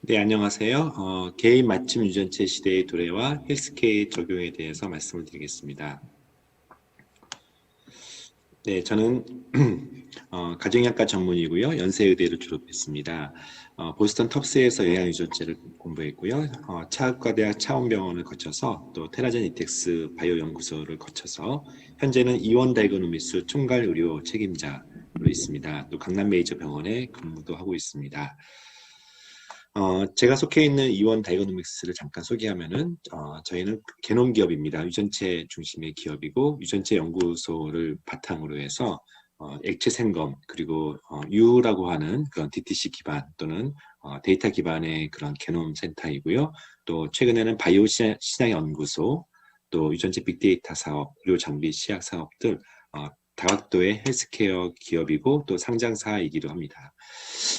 네, 안녕하세요. 어, 개인 맞춤 유전체 시대의 도래와 헬스케어의 적용에 대해서 말씀을 드리겠습니다. 네, 저는 어, 가정의학과 전문이고요. 연세의대를 졸업했습니다. 어, 보스턴 텁스에서 영양유전체를 공부했고요. 어, 차의과대학 차원병원을 거쳐서 또 테라젠 이텍스 바이오 연구소를 거쳐서 현재는 이원 다이거노미스 총괄 의료 책임자로 있습니다. 또 강남 메이저 병원에 근무도 하고 있습니다. 어, 제가 속해 있는 이원 다이거노믹스를 잠깐 소개하면은 어, 저희는 개놈 기업입니다. 유전체 중심의 기업이고 유전체 연구소를 바탕으로 해서 어, 액체 생검 그리고 어, U라고 하는 그런 DTC 기반 또는 어, 데이터 기반의 그런 개놈 센터이고요. 또 최근에는 바이오 시장 연구소 또 유전체 빅데이터 사업, 의료 장비 시약 사업들 어, 다각도의 헬스케어 기업이고 또 상장사이기도 합니다.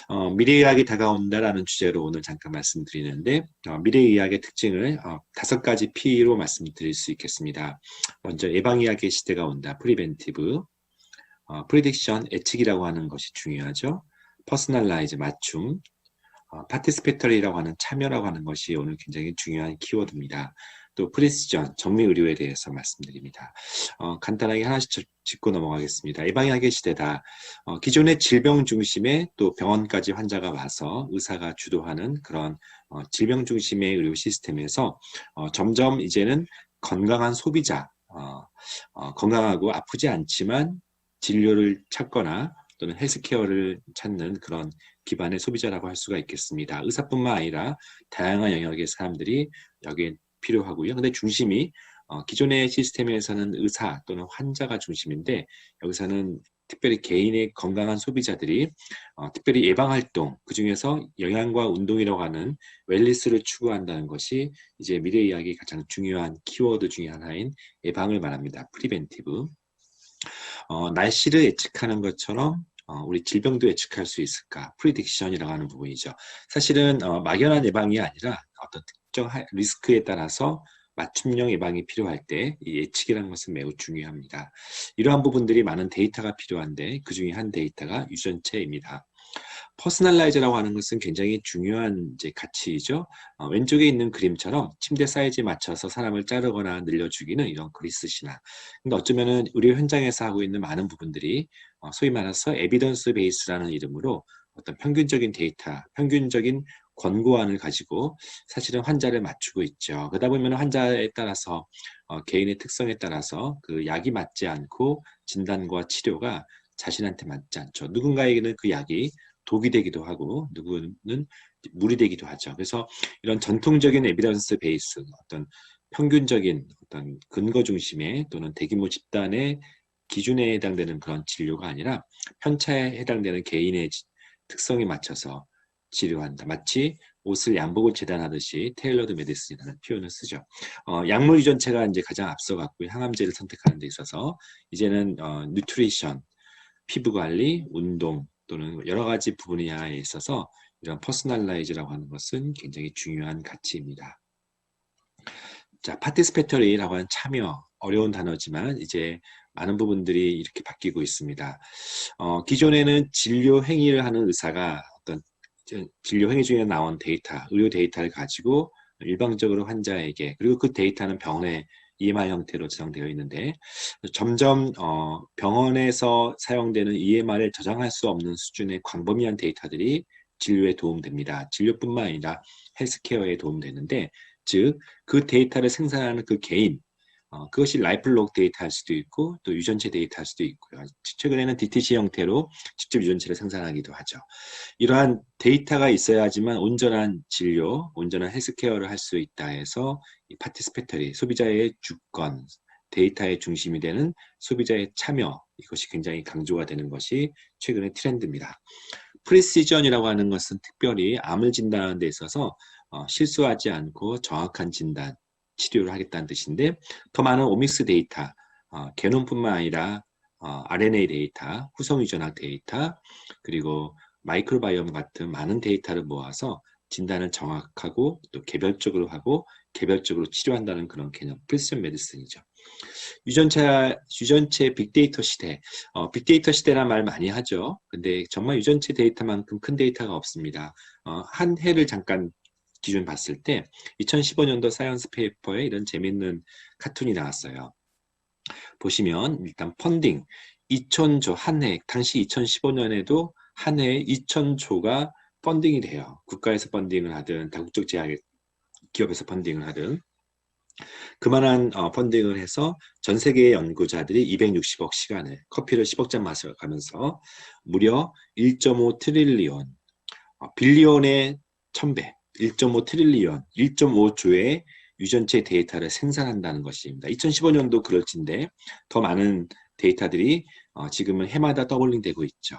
어, 미래의학이 다가온다라는 주제로 오늘 잠깐 말씀드리는데 어, 미래의학의 특징을 어, 다섯 가지 P로 말씀드릴 수 있겠습니다. 먼저 예방의학의 시대가 온다. 프리벤티브, 어, 프리딕션, 예측이라고 하는 것이 중요하죠. 퍼스널라이즈, 맞춤, 어, 파티스페터리라고 하는 참여라고 하는 것이 오늘 굉장히 중요한 키워드입니다. 또 프리시전, 정밀의료에 대해서 말씀드립니다. 어, 간단하게 하나씩 짚고 넘어가겠습니다. 예방의학의 시대다. 어, 기존의 질병 중심의 또 병원까지 환자가 와서 의사가 주도하는 그런 어, 질병 중심의 의료 시스템에서 어, 점점 이제는 건강한 소비자, 어, 어, 건강하고 아프지 않지만 진료를 찾거나 또는 헬스케어를 찾는 그런 기반의 소비자라고 할 수가 있겠습니다. 의사뿐만 아니라 다양한 영역의 사람들이 여기에 필요하고요. 근데 중심이 어, 기존의 시스템에서는 의사 또는 환자가 중심인데 여기서는 특별히 개인의 건강한 소비자들이 어, 특별히 예방활동 그 중에서 영양과 운동이라고 하는 웰리스를 추구한다는 것이 이제 미래 이야기 가장 중요한 키워드 중의 하나인 예방을 말합니다. 프리벤티브. 어, 날씨를 예측하는 것처럼 어, 우리 질병도 예측할 수 있을까? 프리딕션이라고 하는 부분이죠. 사실은 어, 막연한 예방이 아니라 어떤 특정 리스크에 따라서 맞춤형 예방이 필요할 때이 예측이라는 것은 매우 중요합니다. 이러한 부분들이 많은 데이터가 필요한데 그 중에 한 데이터가 유전체입니다. 퍼스널라이즈라고 하는 것은 굉장히 중요한 이제 가치이죠. 어, 왼쪽에 있는 그림처럼 침대 사이즈에 맞춰서 사람을 자르거나 늘려주기는 이런 그리스시나. 근데 어쩌면은 의료 현장에서 하고 있는 많은 부분들이 어, 소위 말해서 에비던스 베이스라는 이름으로 어떤 평균적인 데이터, 평균적인 권고안을 가지고 사실은 환자를 맞추고 있죠. 그러다 보면 환자에 따라서 어, 개인의 특성에 따라서 그 약이 맞지 않고 진단과 치료가 자신한테 맞지 않죠. 누군가에게는 그 약이 독이 되기도 하고 누구는 물이 되기도 하죠. 그래서 이런 전통적인 에비던스 베이스 어떤 평균적인 어떤 근거 중심의 또는 대규모 집단의 기준에 해당되는 그런 진료가 아니라 편차에 해당되는 개인의 특성에 맞춰서 치료한다. 마치 옷을 양복을 재단하듯이 테일러드 메디슨이라는 표현을 쓰죠. 어, 약물 유전체가 이제 가장 앞서갔고요. 항암제를 선택하는 데 있어서 이제는 어, 뉴트리션, 피부 관리, 운동 또는 여러 가지 분야에 있어서 이런 퍼스널라이즈라고 하는 것은 굉장히 중요한 가치입니다. 자, 파티스페터리라고 하는 참여 어려운 단어지만 이제 많은 부분들이 이렇게 바뀌고 있습니다. 어, 기존에는 진료 행위를 하는 의사가 진료 행위 중에 나온 데이터, 의료 데이터를 가지고 일방적으로 환자에게 그리고 그 데이터는 병원에 EMR 형태로 저장되어 있는데 점점 어, 병원에서 사용되는 EMR을 저장할 수 없는 수준의 광범위한 데이터들이 진료에 도움됩니다. 진료뿐만 아니라 헬스케어에 도움되는데 즉 그 데이터를 생산하는 그 개인 어, 그것이 라이플록 데이터 할 수도 있고 또 유전체 데이터 할 수도 있고요. 최근에는 DTC 형태로 직접 유전체를 생산하기도 하죠. 이러한 데이터가 있어야지만 온전한 진료, 온전한 헬스케어를 할 수 있다 해서 이 파티스페터리, 소비자의 주권, 데이터의 중심이 되는 소비자의 참여 이것이 굉장히 강조가 되는 것이 최근의 트렌드입니다. 프리시전이라고 하는 것은 특별히 암을 진단하는 데 있어서 어, 실수하지 않고 정확한 진단, 치료를 하겠다는 뜻인데 더 많은 오믹스 데이터, 어, 게놈뿐만 아니라 어, RNA 데이터, 후성 유전학 데이터, 그리고 마이크로바이옴 같은 많은 데이터를 모아서 진단을 정확하고 또 개별적으로 하고 개별적으로 치료한다는 그런 개념, 프리션 메디슨이죠. 유전차, 유전체 빅데이터 시대, 어, 빅데이터 시대란 말 많이 하죠. 근데 정말 유전체 데이터만큼 큰 데이터가 없습니다. 어, 한 해를 잠깐 기준 봤을 때 2015년도 사이언스 페이퍼에 이런 재밌는 카툰이 나왔어요. 보시면 일단 펀딩 2천조 한 해, 당시 2015년에도 한 해에 2천조가 펀딩이 돼요. 국가에서 펀딩을 하든 다국적 제약 기업에서 펀딩을 하든 그만한 어, 펀딩을 해서 전 세계의 연구자들이 260억 시간을 커피를 10억 잔 마셔가면서 무려 1.5 트릴리온 어, 빌리온의 1000배 1.5 트릴리온 1.5조의 유전체 데이터를 생산한다는 것입니다. 2015년도 그럴진데 더 많은 데이터들이 어, 지금은 해마다 더블링되고 있죠.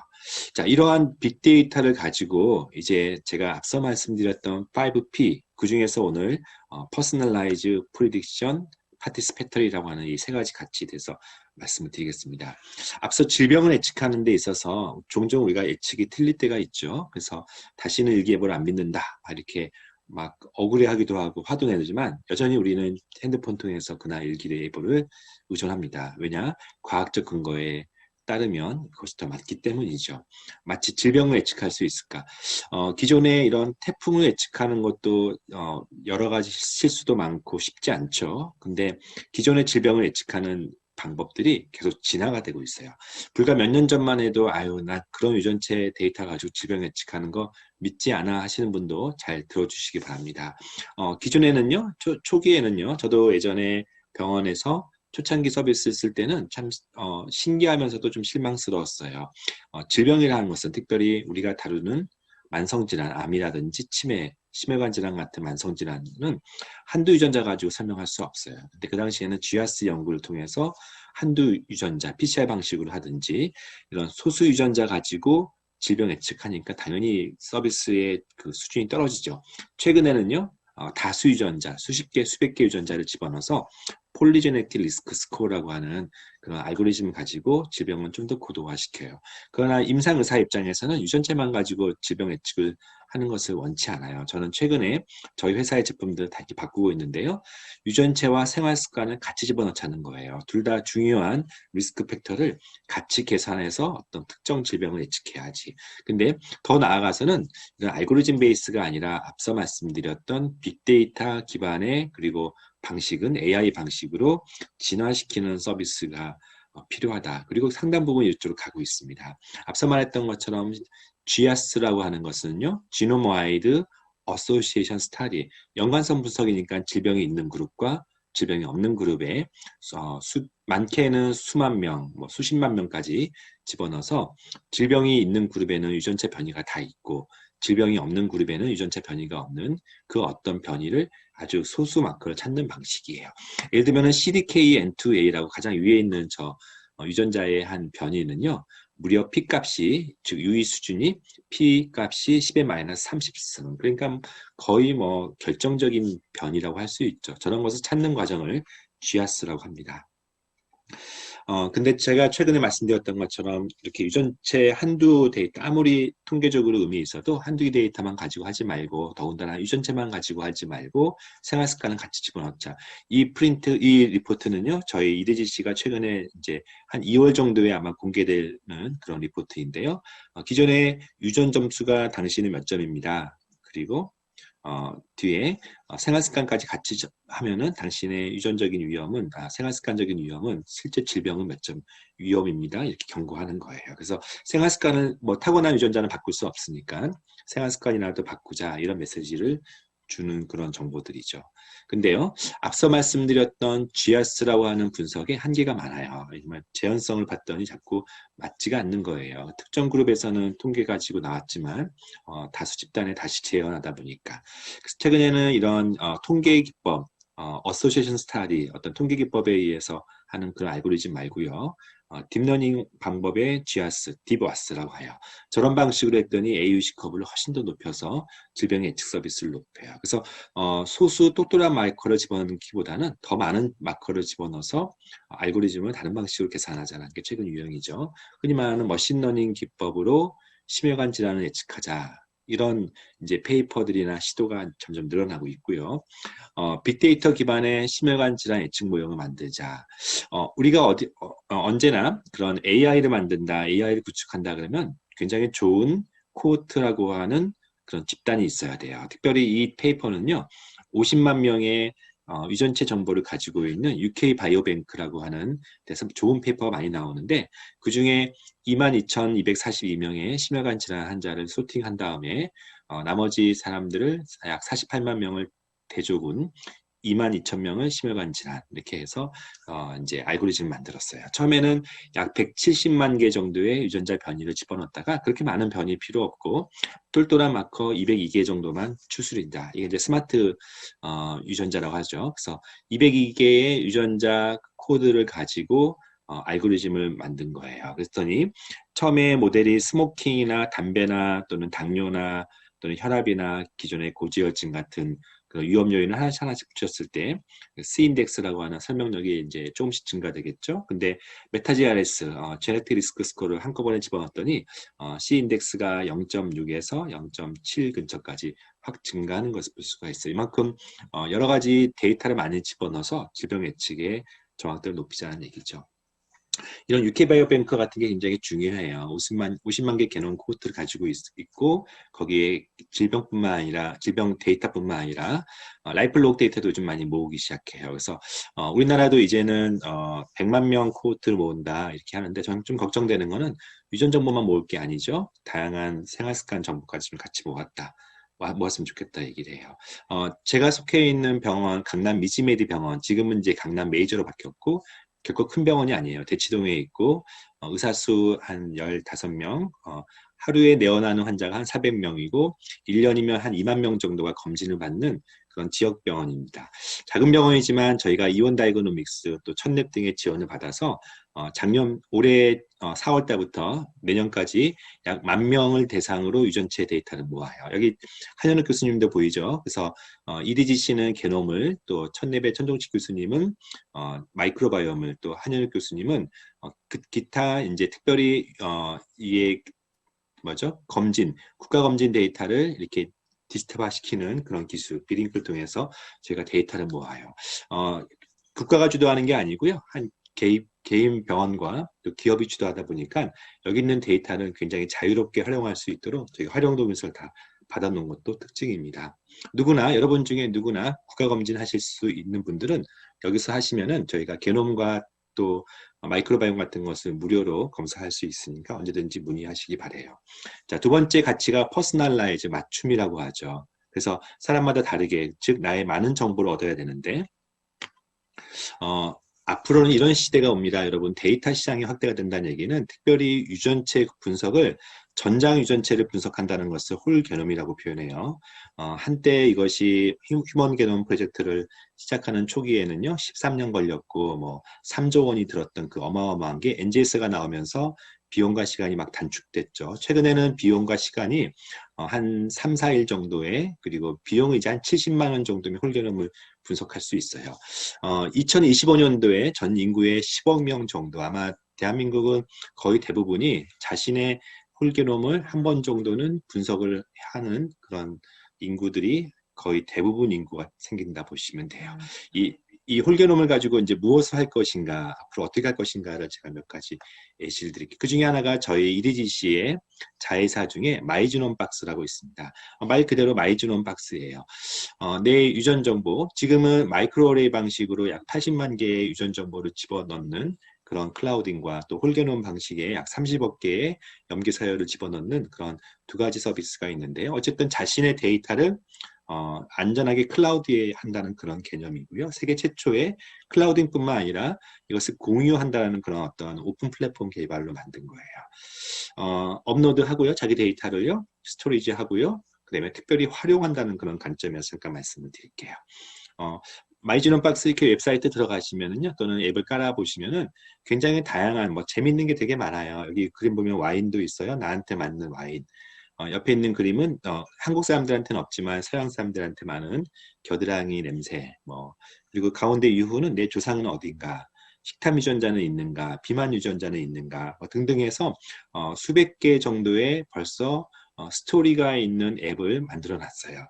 자, 이러한 빅데이터를 가지고 이제 제가 앞서 말씀드렸던 5P 그 중에서 오늘 어, Personalize Prediction Participatory라고 하는 이 세 가지 가치에 대해서 말씀을 드리겠습니다. 앞서 질병을 예측하는 데 있어서 종종 우리가 예측이 틀릴 때가 있죠. 그래서 다시는 일기예보를 안 믿는다. 이렇게 막 억울해하기도 하고 화도 내지만 여전히 우리는 핸드폰 통해서 그날 일기예보를 의존합니다. 왜냐? 과학적 근거에 따르면 그것이 더 맞기 때문이죠. 마치 질병을 예측할 수 있을까? 어, 기존에 이런 태풍을 예측하는 것도 어, 여러 가지 실수도 많고 쉽지 않죠. 근데 기존의 질병을 예측하는 방법들이 계속 진화가 되고 있어요. 불과 몇 년 전만 해도 아유 나 그런 유전체 데이터 가지고 질병 예측하는 거 믿지 않아 하시는 분도 잘 들어주시기 바랍니다. 어, 기존에는요 초, 초기에는요 저도 예전에 병원에서 초창기 서비스 쓸 때는 참 어, 신기하면서도 좀 실망스러웠어요. 어, 질병이라는 것은 특별히 우리가 다루는 만성질환, 암이라든지 치매, 심혈관 질환 같은 만성 질환은 한두 유전자 가지고 설명할 수 없어요. 근데 그 당시에는 GRS 연구를 통해서 한두 유전자, PCR 방식으로 하든지 이런 소수 유전자 가지고 질병 예측하니까 당연히 서비스의 그 수준이 떨어지죠. 최근에는요, 어, 다수 유전자, 수십 개, 수백 개 유전자를 집어넣어서 폴리제네틱 리스크 스코어라고 하는 그런 알고리즘을 가지고 질병을 좀 더 고도화시켜요. 그러나 임상의사 입장에서는 유전체만 가지고 질병 예측을 하는 것을 원치 않아요. 저는 최근에 저희 회사의 제품들을 다 이렇게 바꾸고 있는데요. 유전체와 생활 습관을 같이 집어넣자는 거예요. 둘 다 중요한 리스크 팩터를 같이 계산해서 어떤 특정 질병을 예측해야지. 근데 더 나아가서는 이런 알고리즘 베이스가 아니라 앞서 말씀드렸던 빅데이터 기반의 그리고 방식은 AI 방식으로 진화시키는 서비스가 어, 필요하다. 그리고 상당 부분 이쪽으로 가고 있습니다. 앞서 말했던 것처럼 GIAS라고 하는 것은요. 지노모 와이드 어소시에이션 스타디 연관성 분석이니까 질병이 있는 그룹과 질병이 없는 그룹에 어, 수, 많게는 수만 명, 뭐 수십만 명까지 집어넣어서 질병이 있는 그룹에는 유전체 변이가 다 있고 질병이 없는 그룹에는 유전체 변이가 없는 그 어떤 변이를 아주 소수 마크를 찾는 방식이에요. 예를 들면 CDKN2A라고 가장 위에 있는 저 어, 유전자의 한 변이는요. 무려 P 값이 즉 유의 수준이 P 값이 10의 마이너스 30승 그러니까 거의 뭐 결정적인 변이라고 할 수 있죠. 저런 것을 찾는 과정을 GIAS라고 합니다. 어, 근데 제가 최근에 말씀드렸던 것처럼 이렇게 유전체 한두 데이터, 아무리 통계적으로 의미 있어도 한두 데이터만 가지고 하지 말고, 더군다나 유전체만 가지고 하지 말고, 생활 습관은 같이 집어넣자. 이 프린트, 이 리포트는요, 저희 이대지 씨가 최근에 이제 한 2월 정도에 아마 공개되는 그런 리포트인데요. 어, 기존의 유전 점수가 당시는 몇 점입니다. 그리고 어, 뒤에 어, 생활습관까지 같이 하면은 당신의 유전적인 위험은 아, 생활습관적인 위험은 실제 질병은 몇 점 위험입니다. 이렇게 경고하는 거예요. 그래서 생활습관은 뭐 타고난 유전자는 바꿀 수 없으니까 생활습관이라도 바꾸자 이런 메시지를 주는 그런 정보들이죠. 근데요, 앞서 말씀드렸던 GIAS라고 하는 분석에 한계가 많아요. 정말 재현성을 봤더니 자꾸 맞지가 않는 거예요. 특정 그룹에서는 통계 가지고 나왔지만 어, 다수 집단에 다시 재현하다 보니까 그래서 최근에는 이런 어, 통계 기법, 어, 어소시에이션 스타디 어떤 통계 기법에 의해서 하는 그런 알고리즘 말고요. 어, 딥러닝 방법의 GIAS, DBOAS라고 해요. 저런 방식으로 했더니 AUC 커브를 훨씬 더 높여서 질병의 예측 서비스를 높여요. 그래서 어, 소수 똑똑한 마이커를 집어넣는 기보다는 더 많은 마커를 집어넣어서 알고리즘을 다른 방식으로 계산하자는 게 최근 유형이죠. 흔히 말하는 머신러닝 기법으로 심혈관 질환을 예측하자. 이런 이제 페이퍼들이나 시도가 점점 늘어나고 있고요. 어, 빅데이터 기반의 심혈관 질환 예측 모형을 만들자. 어, 우리가 어디 어, 어, 언제나 그런 AI를 만든다, AI를 구축한다 그러면 굉장히 좋은 코호트라고 하는 그런 집단이 있어야 돼요. 특별히 이 페이퍼는요, 50만 명의 어, 유전체 정보를 가지고 있는 UK 바이오뱅크라고 하는 데서 좋은 페이퍼가 많이 나오는데 그 중에 22,242명의 심혈관 질환 환자를 소팅한 다음에 어, 나머지 사람들을 약 48만 명을 대조군 2만 2천 명을 심혈관 질환 이렇게 해서 어, 이제 알고리즘을 만들었어요. 처음에는 약 170만 개 정도의 유전자 변이를 집어넣었다가 그렇게 많은 변이 필요 없고 똘똘한 마커 202개 정도만 추출인다. 이게 이제 스마트 어, 유전자라고 하죠. 그래서 202개의 유전자 코드를 가지고 어, 알고리즘을 만든 거예요. 그랬더니 처음에 모델이 스모킹이나 담배나 또는 당뇨나 또는 혈압이나 기존의 고지혈증 같은 그 위험 요인을 하나씩 하나씩 붙였을 때 C인덱스라고 하는 설명력이 이제 조금씩 증가되겠죠. 근데 메타지아레스 어, 제네틱 리스크 스코어를 한꺼번에 집어넣었더니 어, C인덱스가 0.6에서 0.7 근처까지 확 증가하는 것을 볼 수가 있어요. 이만큼 어, 여러 가지 데이터를 많이 집어넣어서 질병 예측의 정확도를 높이자는 얘기죠. 이런 UK 바이오뱅크 같은 게 굉장히 중요해요. 50만, 50만 개 개놈 코드를 가지고 있, 고 거기에 질병뿐만 아니라 질병 데이터뿐만 아니라 어, 라이플로그 데이터도 좀 많이 모으기 시작해요. 그래서 어, 우리나라도 이제는 어, 100만 명 코드를 모은다 이렇게 하는데 저는 좀 걱정되는 거는 유전 정보만 모을 게 아니죠. 다양한 생활 습관 정보까지 좀 같이 모았다. 모았으면 좋겠다 얘기를 해요. 어, 제가 속해 있는 병원, 강남 미지메디 병원, 지금은 이제 강남 메이저로 바뀌었고, 결코 큰 병원이 아니에요. 대치동에 있고 어, 의사 수한 15명, 어, 하루에 내원하는 환자가 한 400명이고 1년이면 한 2만 명 정도가 검진을 받는 그런 지역 병원입니다. 작은 병원이지만 저희가 이원 다이그노믹스 또 첫랩 등의 지원을 받아서 어, 작년 올해 어, 4월 달부터 내년까지 약 만 명을 대상으로 유전체 데이터를 모아요. 여기 한현욱 교수님도 보이죠. 그래서 어, EDGC는 게놈을 또 첫랩의 천종식 교수님은 어, 마이크로바이옴을 또 한현욱 교수님은 어, 그, 기타 이제 특별히 어, 이게 뭐죠? 검진, 국가 검진 데이터를 이렇게 디지털화 시키는 그런 기술, 비링크를 통해서 저희가 데이터를 모아요. 어, 국가가 주도하는 게 아니고요. 한 개인, 개인 병원과 또 기업이 주도하다 보니까 여기 있는 데이터는 굉장히 자유롭게 활용할 수 있도록 저희가 활용도 분석을 다 받아놓은 것도 특징입니다. 누구나 여러분 중에 누구나 국가검진 하실 수 있는 분들은 여기서 하시면은 저희가 게놈과 또 마이크로바이옴 같은 것을 무료로 검사할 수 있으니까 언제든지 문의하시기 바래요. 자, 두 번째 가치가 퍼스널라이즈 맞춤이라고 하죠. 그래서 사람마다 다르게 즉 나의 많은 정보를 얻어야 되는데 어, 앞으로는 이런 시대가 옵니다. 여러분 데이터 시장이 확대가 된다는 얘기는 특별히 유전체 분석을 전장 유전체를 분석한다는 것을 홀 게놈이라고 표현해요. 어, 한때 이것이 휴먼 게놈 프로젝트를 시작하는 초기에는요, 13년 걸렸고, 뭐, 3조 원이 들었던 그 어마어마한 게 NGS가 나오면서 비용과 시간이 막 단축됐죠. 최근에는 비용과 시간이 어, 한 3, 4일 정도에 그리고 비용이 이제 한 70만 원 정도면 홀게놈을 분석할 수 있어요. 어, 2025년도에 전 인구의 10억 명 정도 아마 대한민국은 거의 대부분이 자신의 홀게놈을 한 번 정도는 분석을 하는 그런 인구들이 거의 대부분 인구가 생긴다 보시면 돼요. 이, 이 홀게놈을 가지고 이제 무엇을 할 것인가, 앞으로 어떻게 할 것인가를 제가 몇 가지 예시를 드릴게요. 그 중에 하나가 저희 이리지씨의 자회사 중에 마이즈놈 박스라고 있습니다. 어, 말 그대로 마이즈놈 박스예요. 어, 내 유전 정보, 지금은 마이크로레이 방식으로 약 80만 개의 유전 정보를 집어넣는 그런 클라우딩과 또 홀게놈 방식의 약 30억 개의 염기 서열을 집어넣는 그런 두 가지 서비스가 있는데요. 어쨌든 자신의 데이터를 어, 안전하게 클라우드에 한다는 그런 개념이고요. 세계 최초의 클라우딩뿐만 아니라 이것을 공유한다는 그런 어떤 오픈 플랫폼 개발로 만든 거예요. 어, 업로드 하고요. 자기 데이터를요. 스토리지 하고요. 그 다음에 특별히 활용한다는 그런 관점에서 잠깐 말씀을 드릴게요. 어, 마이즈론 박스 이렇게 웹사이트 들어가시면은요 또는 앱을 깔아 보시면은 굉장히 다양한 뭐 재밌는 게 되게 많아요 여기 그림 보면 와인도 있어요 나한테 맞는 와인 어, 옆에 있는 그림은 어, 한국 사람들한테는 없지만 서양 사람들한테 많은 겨드랑이 냄새 뭐 그리고 가운데 이후는 내 조상은 어딘가 식탐 유전자는 있는가 비만 유전자는 있는가 뭐 등등 해서 어, 수백 개 정도의 벌써 어, 스토리가 있는 앱을 만들어 놨어요.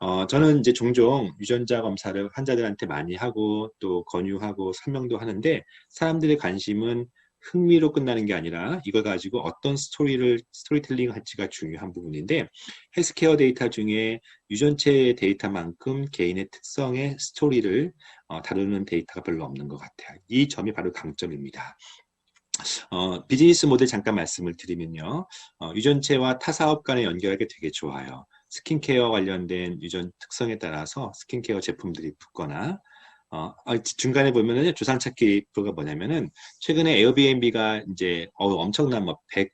어, 저는 이제 종종 유전자 검사를 환자들한테 많이 하고 또 권유하고 설명도 하는데 사람들의 관심은 흥미로 끝나는 게 아니라 이걸 가지고 어떤 스토리를 스토리텔링 할지가 중요한 부분인데 헬스케어 데이터 중에 유전체 데이터만큼 개인의 특성의 스토리를 어, 다루는 데이터가 별로 없는 것 같아요. 이 점이 바로 강점입니다. 어, 비즈니스 모델 잠깐 말씀을 드리면요. 어, 유전체와 타 사업 간의 연결하기 되게 좋아요. 스킨케어 관련된 유전 특성에 따라서 스킨케어 제품들이 붙거나 어, 아, 중간에 보면은 조상 찾기 그가 뭐냐면은 최근에 에어비앤비가 이제 어, 엄청난 뭐 100,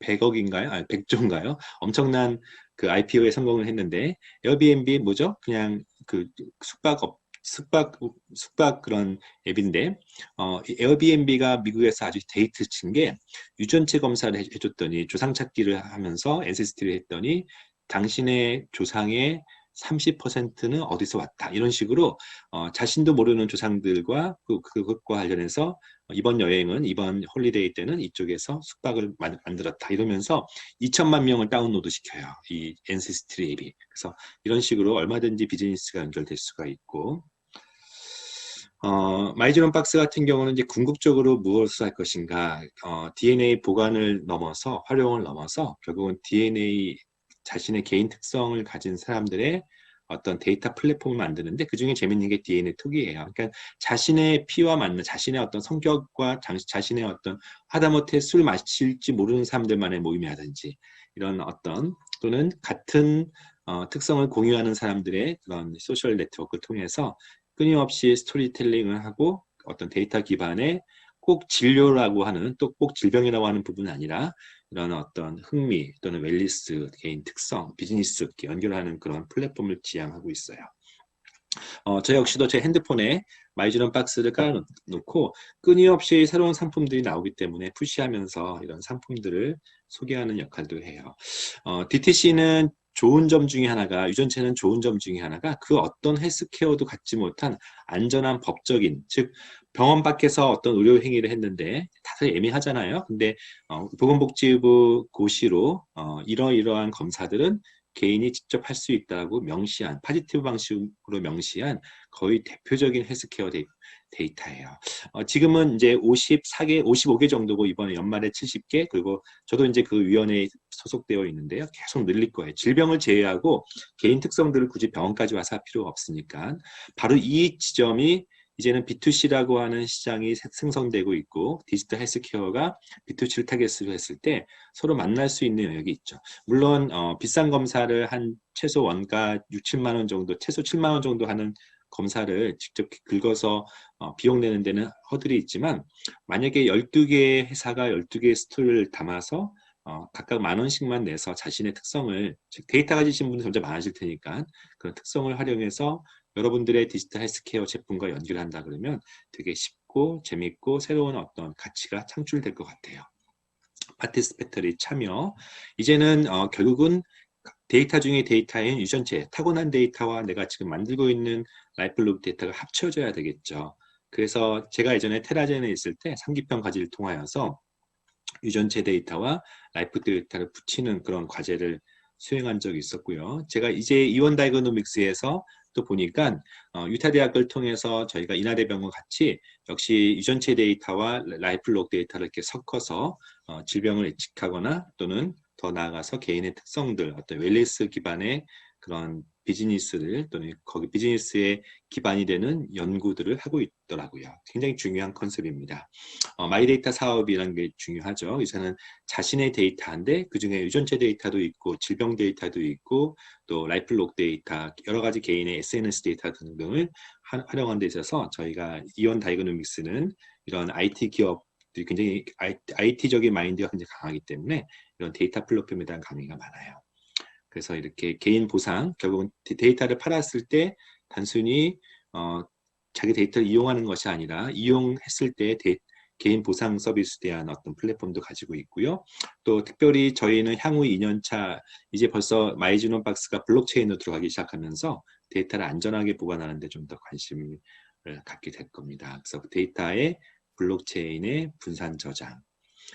100억인가요? 아, 100조인가요? 엄청난 그 IPO에 성공을 했는데 에어비앤비 뭐죠? 그냥 그 숙박업 숙박 숙박 그런 앱인데 어, 에어비앤비가 미국에서 아주 데이트 친 게 유전체 검사를 해, 해줬더니 조상 찾기를 하면서 엔세스티를 했더니 당신의 조상의 30%는 어디서 왔다. 이런 식으로 어, 자신도 모르는 조상들과 그, 그것과 관련해서 이번 여행은 이번 홀리데이 때는 이쪽에서 숙박을 만, 만들었다. 이러면서 2천만 명을 다운로드 시켜요. 이 엔세스트리 앱이. 그래서 이런 식으로 얼마든지 비즈니스가 연결될 수가 있고. 어, 마이즈론 박스 같은 경우는 이제 궁극적으로 무엇을 할 것인가. 어, DNA 보관을 넘어서 활용을 넘어서 결국은 DNA 자신의 개인 특성을 가진 사람들의 어떤 데이터 플랫폼을 만드는데 그 중에 재밌는 게 DNA 톡이에요. 그러니까 자신의 피와 맞는 자신의 어떤 성격과 자신의 어떤 하다못해 술 마실지 모르는 사람들만의 모임이라든지 이런 어떤 또는 같은 어, 특성을 공유하는 사람들의 그런 소셜 네트워크를 통해서 끊임없이 스토리텔링을 하고 어떤 데이터 기반의 꼭 진료라고 하는 또 꼭 질병이라고 하는 부분은 아니라 이런 어떤 흥미 또는 웰리스 개인 특성 비즈니스 연결하는 그런 플랫폼을 지향하고 있어요. 어, 저 역시도 제 핸드폰에 마이즈런 박스를 깔아놓고 끊임없이 새로운 상품들이 나오기 때문에 푸시하면서 이런 상품들을 소개하는 역할도 해요. 어, DTC는 좋은 점 중에 하나가 유전체는 좋은 점 중에 하나가 그 어떤 헬스케어도 갖지 못한 안전한 법적인 즉 병원 밖에서 어떤 의료 행위를 했는데 다들 애매하잖아요. 근데 어, 보건복지부 고시로 어, 이러이러한 검사들은 개인이 직접 할 수 있다고 명시한 파지티브 방식으로 명시한 거의 대표적인 헬스케어 데이, 데이터예요. 어, 지금은 이제 54개, 55개 정도고 이번에 연말에 70개 그리고 저도 이제 그 위원회에 소속되어 있는데요. 계속 늘릴 거예요. 질병을 제외하고 개인 특성들을 굳이 병원까지 와서 할 필요가 없으니까 바로 이 지점이 이제는 B2C라고 하는 시장이 생성되고 있고 디지털 헬스케어가 B2C를 타겟으로 했을 때 서로 만날 수 있는 영역이 있죠. 물론 어, 비싼 검사를 한 최소 원가 6, 7만 원 정도, 최소 7만 원 정도 하는 검사를 직접 긁어서 어, 비용 내는 데는 허들이 있지만 만약에 12개의 회사가 12개의 스토리를 담아서 어, 각각 만 원씩만 내서 자신의 특성을 즉 데이터 가지신 분들 점점 많아질 테니까 그런 특성을 활용해서 여러분들의 디지털 헬스케어 제품과 연결한다 그러면 되게 쉽고 재밌고 새로운 어떤 가치가 창출될 것 같아요. 파티스페터리 참여 이제는 어, 결국은 데이터 중에 데이터인 유전체 타고난 데이터와 내가 지금 만들고 있는 라이플로그 데이터가 합쳐져야 되겠죠. 그래서 제가 예전에 테라젠에 있을 때 상기평 과제를 통하여서 유전체 데이터와 라이프 데이터를 붙이는 그런 과제를 수행한 적이 있었고요. 제가 이제 이원 다이그노믹스에서 또 보니까 어, 유타 대학을 통해서 저희가 인하대병원 같이 역시 유전체 데이터와 라이플록 데이터를 이렇게 섞어서 어, 질병을 예측하거나 또는 더 나아가서 개인의 특성들 어떤 웰리스 기반의 그런 비즈니스를 또는 거기 비즈니스의 기반이 되는 연구들을 하고 있더라고요. 굉장히 중요한 컨셉입니다. 어, 마이데이터 사업이라는 게 중요하죠. 요새는 자신의 데이터인데 그중에 유전체 데이터도 있고 질병 데이터도 있고 또 라이플록 데이터 여러 가지 개인의 SNS 데이터 등등을 활용한 데 있어서 저희가 이온 다이그노믹스는 이런 IT 기업 들이 굉장히 IT적인 마인드가 굉장히 강하기 때문에 이런 데이터 플랫폼에 대한 강의가 많아요. 그래서 이렇게 개인 보상, 결국은 데이터를 팔았을 때 단순히 어, 자기 데이터를 이용하는 것이 아니라 이용했을 때 데이, 개인 보상 서비스에 대한 어떤 플랫폼도 가지고 있고요. 또 특별히 저희는 향후 2년차 이제 벌써 마이즈논 박스가 블록체인으로 들어가기 시작하면서 데이터를 안전하게 보관하는 데 좀 더 관심을 갖게 될 겁니다. 그래서 데이터의 블록체인의 분산 저장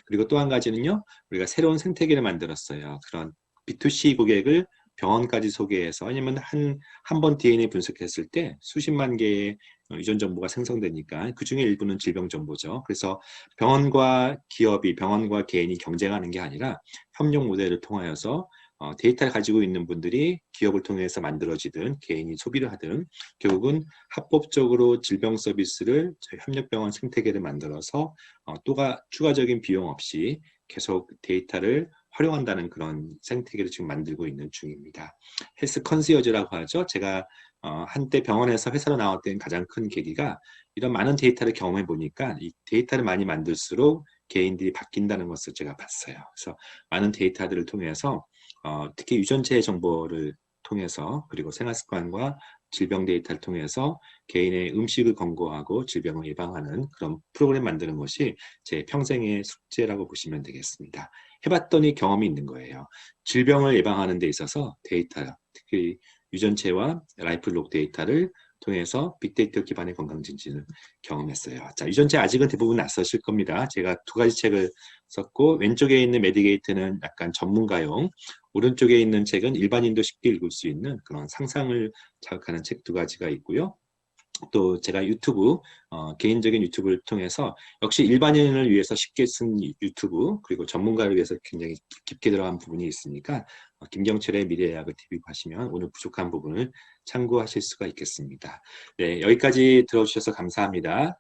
그리고 또 한 가지는요 우리가 새로운 생태계를 만들었어요. 그런 B2C 고객을 병원까지 소개해서 왜냐면 한 한 번 DNA 분석했을 때 수십만 개의 어, 유전 정보가 생성되니까 그 중에 일부는 질병 정보죠. 그래서 병원과 기업이 병원과 개인이 경쟁하는 게 아니라 협력 모델을 통하여서 어, 데이터를 가지고 있는 분들이 기업을 통해서 만들어지든 개인이 소비를 하든 결국은 합법적으로 질병 서비스를 협력병원 생태계를 만들어서 어, 또가 추가적인 비용 없이 계속 데이터를 활용한다는 그런 생태계를 지금 만들고 있는 중입니다. 헬스 컨시어즈라고 하죠. 제가 어, 한때 병원에서 회사로 나왔던 가장 큰 계기가 이런 많은 데이터를 경험해 보니까 이 데이터를 많이 만들수록 개인들이 바뀐다는 것을 제가 봤어요. 그래서 많은 데이터들을 통해서 어, 특히 유전체 정보를 통해서 그리고 생활습관과 질병 데이터를 통해서 개인의 음식을 권고하고 질병을 예방하는 그런 프로그램 만드는 것이 제 평생의 숙제라고 보시면 되겠습니다. 해봤더니 경험이 있는 거예요. 질병을 예방하는 데 있어서 데이터, 특히 유전체와 라이프록 데이터를 통해서 빅데이터 기반의 건강증진을 경험했어요. 자, 유전체 아직은 대부분 낯서실 겁니다. 제가 두 가지 책을 썼고 왼쪽에 있는 메디게이트는 약간 전문가용, 오른쪽에 있는 책은 일반인도 쉽게 읽을 수 있는 그런 상상을 자극하는 책 두 가지가 있고요. 또 제가 유튜브 어, 개인적인 유튜브를 통해서 역시 일반인을 위해서 쉽게 쓴 유튜브 그리고 전문가를 위해서 굉장히 깊게 들어간 부분이 있으니까 어, 김경철의 미래의학을 TV 보시면 오늘 부족한 부분을 참고하실 수가 있겠습니다. 네 여기까지 들어주셔서 감사합니다.